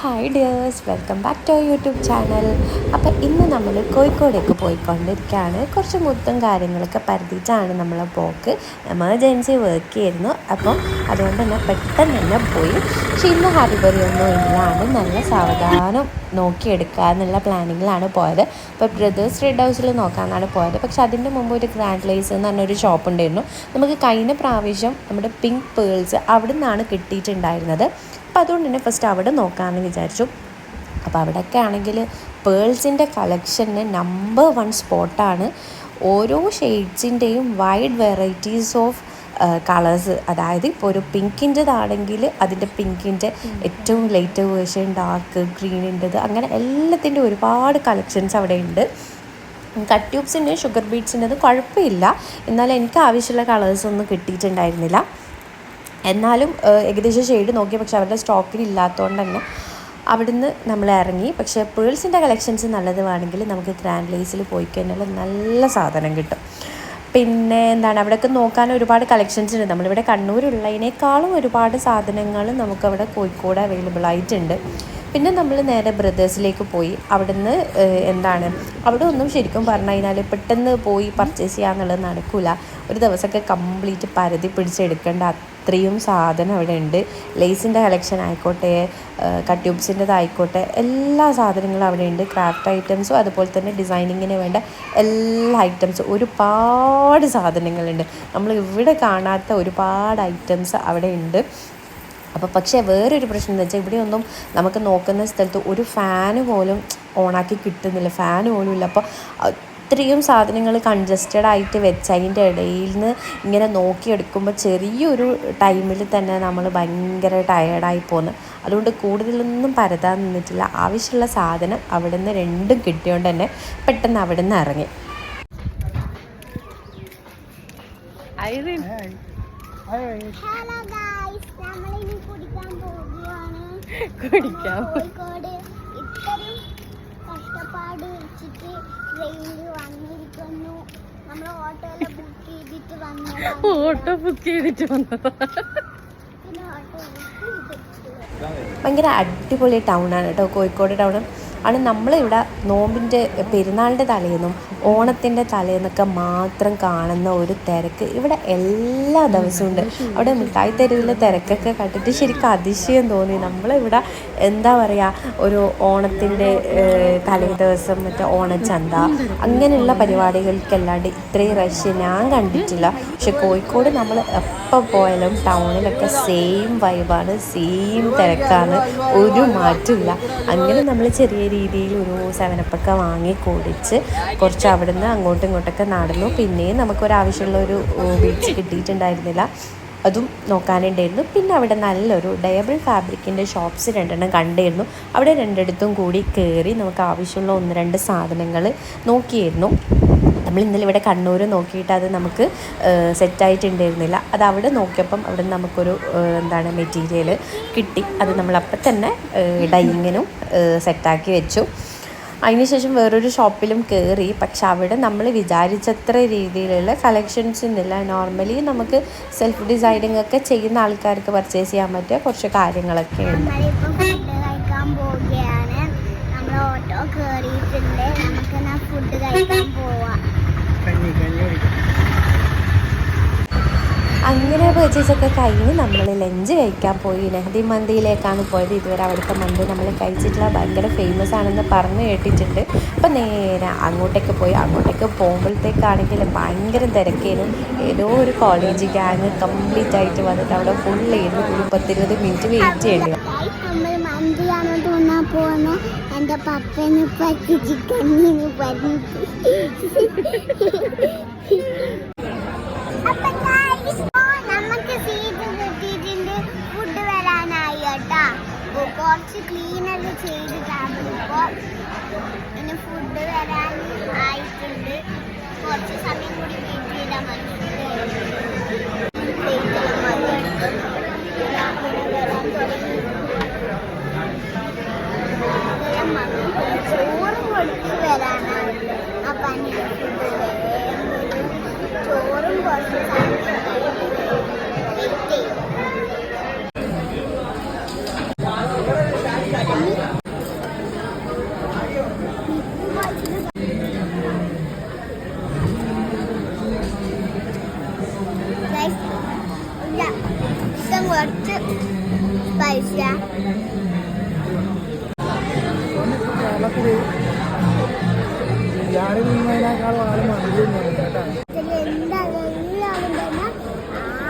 Hi dears welcome back to YouTube channel അപ്പോൾ ഇന്ന് നമ്മൾ കോഴിക്കോടേക്ക് പോയിക്കൊണ്ടിരിക്കുകയാണ് കുറച്ച് മുത്തും കാര്യങ്ങളൊക്കെ പരതിയിട്ടാണ് നമ്മളെ പോക്ക് എമർജൻസി വർക്ക് ചെയ്യുന്നു. അപ്പോൾ അതുകൊണ്ട് തന്നെ പെട്ടെന്ന് തന്നെ പോയി. പക്ഷേ ഇന്ന് ഹരിബറിയൊന്നും ഇല്ലാണ്ട് നല്ല സാവധാനം നോക്കിയെടുക്കുക എന്നുള്ള പ്ലാനിങ്ങിലാണ് പോയത്. ഇപ്പോൾ ബ്രദേഴ്സ് റെഡ് ഹൗസിൽ നോക്കാനാണ് പോയത്. പക്ഷെ അതിന്റെ മുമ്പ് ഒരു ഗ്രാൻഡ് ലൈസ് എന്ന് പറഞ്ഞൊരു ഷോപ്പ് ഉണ്ടായിരുന്നു. നമുക്ക് കഴിഞ്ഞ പ്രാവശ്യം നമ്മുടെ പിങ്ക് പേൾസ് അവിടെ നിന്നാണ് കിട്ടിയിട്ടുണ്ടായിരുന്നത്. അപ്പോൾ അതുകൊണ്ട് തന്നെ ഫസ്റ്റ് അവിടെ നോക്കാമെന്ന് വിചാരിച്ചു. അപ്പോൾ അവിടെയൊക്കെ ആണെങ്കിൽ പേൾസിന്റെ കളക്ഷന് നമ്പർ വൺ സ്പോട്ടാണ് ഓരോ ഷെയ്ഡ്സിന്റെയും വൈഡ് വെറൈറ്റീസ് ഓഫ് കളേഴ്സ് അതായത് ഇപ്പോൾ ഒരു പിങ്കിന്റെതാണെങ്കിൽ അതിന്റെ പിങ്കിന്റെ ഏറ്റവും ലൈറ്റ് വേർഷൻ ഡാർക്ക് ഗ്രീനിന്റെത് അങ്ങനെ എല്ലാത്തിന്റെ ഒരുപാട് കളക്ഷൻസ് അവിടെ ഉണ്ട്. കട്ട് ട്യൂബ്സിന്റെയും ഷുഗർ ബീഡ്സിന്റെത് കുഴപ്പമില്ല. എന്നാൽ എനിക്ക് ആവശ്യമുള്ള കളേഴ്സൊന്നും കിട്ടിയിട്ടുണ്ടായിരുന്നില്ല. എന്നാലും ഏകദേശം ഷെയ്ഡ് നോക്കി പക്ഷെ അവരുടെ സ്റ്റോക്കിൽ ഇല്ലാത്തതുകൊണ്ട് തന്നെ അവിടുന്ന് നമ്മൾ ഇറങ്ങി. പക്ഷേ പേഴ്സിന്റെ കളക്ഷൻസ് നല്ലത് വേണമെങ്കിൽ നമുക്ക് ഗ്രാൻഡ് ലേസിൽ പോയി കഴിഞ്ഞാൽ നല്ല സാധനം കിട്ടും. പിന്നെ എന്താണ് അവിടെയൊക്കെ നോക്കാൻ ഒരുപാട് കളക്ഷൻസ് ഉണ്ട്. നമ്മളിവിടെ കണ്ണൂരുള്ളതിനേക്കാളും ഒരുപാട് സാധനങ്ങൾ നമുക്കവിടെ കോഴിക്കോട് അവൈലബിൾ ആയിട്ടുണ്ട്. പിന്നെ നമ്മൾ നേരെ ബ്രദേഴ്സിലേക്ക് പോയി. അവിടുന്ന് എന്താണ് അവിടെ ഒന്നും ശരിക്കും പറഞ്ഞു കഴിഞ്ഞാൽ പെട്ടെന്ന് പോയി പർച്ചേസ് ചെയ്യാന്നുള്ളത് നടക്കില്ല ഒരു ദിവസമൊക്കെ കംപ്ലീറ്റ് പരതി പിടിച്ചെടുക്കേണ്ട അത്രയും സാധനം അവിടെ ഉണ്ട്. ലേസിന്റെ കളക്ഷൻ ആയിക്കോട്ടെ കട്ട്യൂബ്സിന്റെതായിക്കോട്ടെ എല്ലാ സാധനങ്ങളും അവിടെ ഉണ്ട്. ക്രാഫ്റ്റ് ഐറ്റംസും അതുപോലെ തന്നെ ഡിസൈനിങ്ങിന് വേണ്ട എല്ലാ ഐറ്റംസും ഒരുപാട് സാധനങ്ങളുണ്ട്. നമ്മൾ ഇവിടെ കാണാത്ത ഒരുപാട് ഐറ്റംസ് അവിടെ ഉണ്ട്. അപ്പോൾ പക്ഷേ വേറൊരു പ്രശ്നം എന്താ വെച്ചാൽ ഇവിടെയൊന്നും നമുക്ക് നോക്കുന്ന സ്ഥലത്ത് ഒരു ഫാന് പോലും ഓണാക്കി കിട്ടുന്നില്ല. ഫാൻ പോലും ഇല്ല. അപ്പോൾ അത്രയും സാധനങ്ങൾ കൺജസ്റ്റഡ് ആയിട്ട് വെച്ച് അതിന്റെ ഇടയിൽ നിന്ന് ഇങ്ങനെ നോക്കിയെടുക്കുമ്പോൾ ചെറിയൊരു ടൈമിൽ തന്നെ നമ്മൾ ഭയങ്കര ടയേർഡായി പോകുന്നു അതുകൊണ്ട് കൂടുതലൊന്നും പരതാൻ നിന്നിട്ടില്ല. ആവശ്യമുള്ള സാധനം അവിടെ നിന്ന് രണ്ടും കിട്ടിയോണ്ട് തന്നെ പെട്ടെന്ന് അവിടെ നിന്ന് ഇറങ്ങി ഹലോ ഗായ്സ് കുടിക്കാം. കോഴിക്കോട് ഇത്രയും കഷ്ടപ്പാട് വെച്ചിട്ട് ട്രെയിനിൽ വന്നിരിക്കുന്നു. നമ്മൾ ഓട്ടോയിൽ ബുക്ക് ചെയ്തിട്ട് വന്നു ഓട്ടോ ബുക്ക് ചെയ്തിട്ട് വന്നതാ. ഭയങ്കര അടിപൊളി ടൗൺ ആണ് കേട്ടോ കോഴിക്കോട് ടൗൺ ആണ് നമ്മളിവിടെ നോമ്പിന്റെ പെരുന്നാളിന്റെ തലേന്നും ഓണത്തിന്റെ തലേന്നൊക്കെ മാത്രം കാണുന്ന ഒരു തിരക്ക്. ഇവിടെ എല്ലാ ദിവസവും ഉണ്ട് അവിടെ മിഠായി തെരുവിലെ തിരക്കൊക്കെ കണ്ടിട്ട് ശരിക്കും അതിശയം തോന്നി. നമ്മളിവിടെ എന്താ പറയുക ഒരു ഓണത്തിന്റെ തലേ ദിവസം മറ്റേ ഓണച്ചന്ത അങ്ങനെയുള്ള പരിപാടികൾക്കല്ലാണ്ട് ഇത്രയും റഷ് ഞാൻ കണ്ടിട്ടില്ല. പക്ഷെ കോഴിക്കോട് നമ്മൾ എപ്പോൾ പോയാലും ടൗണിലൊക്കെ സെയിം വൈബാണ് സെയിം തിരക്കാണ്. ഒരു മാറ്റമില്ല അങ്ങനെ നമ്മൾ ചെറിയ രീതിയിൽ ഒരു സെവനപ്പൊക്കെ വാങ്ങി കുടിച്ച് കുറച്ച് അവിടുന്ന് അങ്ങോട്ടും ഇങ്ങോട്ടൊക്കെ നടന്നു. പിന്നെയും നമുക്കൊരാവശ്യമുള്ള ഒരു ബീച്ച് കിട്ടിയിട്ടുണ്ടായിരുന്നില്ല. അതും നോക്കാനുണ്ടായിരുന്നു. പിന്നെ അവിടെ നല്ലൊരു ഡയബിൾ ഫാബ്രിക്കിന്റെ ഷോപ്സ് രണ്ടെണ്ണം കണ്ടിരുന്നു. അവിടെ രണ്ടിടത്തും കൂടി കയറി നമുക്ക് ആവശ്യമുള്ള ഒന്ന് രണ്ട് സാധനങ്ങൾ നോക്കിയിരുന്നു. നമ്മൾ ഇന്നലെ ഇവിടെ കണ്ണൂർ നോക്കിയിട്ട് അത് നമുക്ക് സെറ്റായിട്ടുണ്ടായിരുന്നില്ല. അത് അവിടെ നോക്കിയപ്പം അവിടെ നമുക്കൊരു എന്താണ് മെറ്റീരിയൽ കിട്ടി. അത് നമ്മൾ അപ്പം തന്നെ ഡൈയിങ്ങിനും സെറ്റാക്കി വെച്ചു. അതിനുശേഷം വേറൊരു ഷോപ്പിലും കയറി പക്ഷെ അവിടെ നമ്മൾ വിചാരിച്ചത്ര രീതിയിലുള്ള കളക്ഷൻസ് ഒന്നുമില്ല. നോർമലി നമുക്ക് സെൽഫ് ഡിസൈനിങ് ഒക്കെ ചെയ്യുന്ന ആൾക്കാർക്ക് പർച്ചേസ് ചെയ്യാൻ പറ്റിയ കുറച്ച് കാര്യങ്ങളൊക്കെ ഉണ്ട് നമ്മളിപ്പോൾ ഫുഡ് കഴിക്കാൻ പോവുകയാണ് നമ്മൾ ഓട്ടോ കയറിയിട്ടുണ്ട് നമുക്ക് എന്നാ ഫുഡ് കഴിക്കാൻ പോവാം അങ്ങനെ പർച്ചേസൊക്കെ കഴിഞ്ഞ് നമ്മൾ ലഞ്ച് കഴിക്കാൻ പോയി. നെഹദി മന്തിയിലേക്കാണ് പോയത്. ഇതുവരെ അവിടുത്തെ മന്തി നമ്മൾ കഴിച്ചിട്ടുള്ള ഭയങ്കര ഫേമസ് ആണെന്ന് പറഞ്ഞ് കേട്ടിട്ടുണ്ട്. അപ്പം നേരെ അങ്ങോട്ടേക്ക് പോയി. അങ്ങോട്ടേക്ക് പോകുമ്പോഴത്തേക്കാണെങ്കിൽ ഭയങ്കര തിരക്കേനും. ഏതോ ഒരു കോളേജ് ഗ്യാങ് കംപ്ലീറ്റ് ആയിട്ട് വന്നിട്ട് അവിടെ ഫുൾ ഇരുന്ന് ഒരു പത്തിരുപത് മിനിറ്റ് വെയിറ്റ് ചെയ്യേണ്ടി മന്തിയാണ് പറ്റിച്ച്. ചെയ്തിട്ടാണ് ഇനി ഫുഡ് വരാൻ ആയിട്ടുണ്ട് കുറച്ച് സമയം കൂടി വെയിറ്റ് ചെയ്താൽ മതി. ചോറ് കൊടുത്ത് വരാനാണ്. അപ്പം ചോറും കുറച്ച് സാധനങ്ങളും വെയിറ്റ് ചെയ്യും കുറച്ച് പൈസ കേരളത്തിൽ ബിരിയാണി തിന്നതിനേക്കാളും ആരും മന്തി തിന്നുന്നു കേട്ടോ പൈസ. എന്തായാലും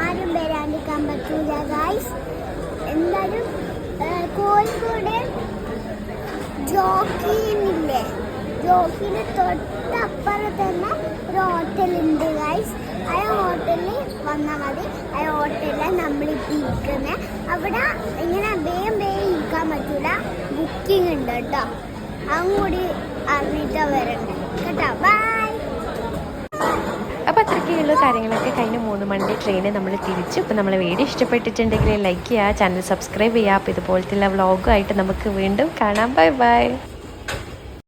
ആരും വരാണ്ടിരിക്കാൻ പറ്റൂല ഗായ്സ് എന്തായാലും കോഴിക്കോട് ജോക്കിന്നില്ലേ ജോക്കിന് തൊട്ടപ്പുറത്ത് തന്നെ ഒരു ഹോട്ടലുണ്ട് ഗായ്സ് ആ ഹോട്ടലിൽ വന്നാൽ മതി. ആ ഹോട്ടലിലാണ് നമ്മളിപ്പോൾ ഇരിക്കുന്നത് അവിടെ ഇങ്ങനെ വേഗം വേഗം ഇരിക്കാൻ പറ്റൂല. ബുക്കിംഗ് ഉണ്ട് കേട്ടോ. അതും കൂടി അറിഞ്ഞിട്ടാ കേട്ടോ. ബൈ അപ്പോൾ അത്രയ്ക്കുള്ള കാര്യങ്ങളൊക്കെ കഴിഞ്ഞ് മൂന്ന് മണിന്റെ ട്രെയിന് നമ്മൾ തിരിച്ചു. ഇപ്പോൾ നമ്മളെ വീഡിയോ ഇഷ്ടപ്പെട്ടിട്ടുണ്ടെങ്കിൽ ലൈക്ക് ചെയ്യുക ചാനൽ സബ്സ്ക്രൈബ് ചെയ്യുക. അപ്പോൾ ഇതുപോലത്തെ വ്ളോഗുമായിട്ട് നമുക്ക് വീണ്ടും കാണാം. Bye bye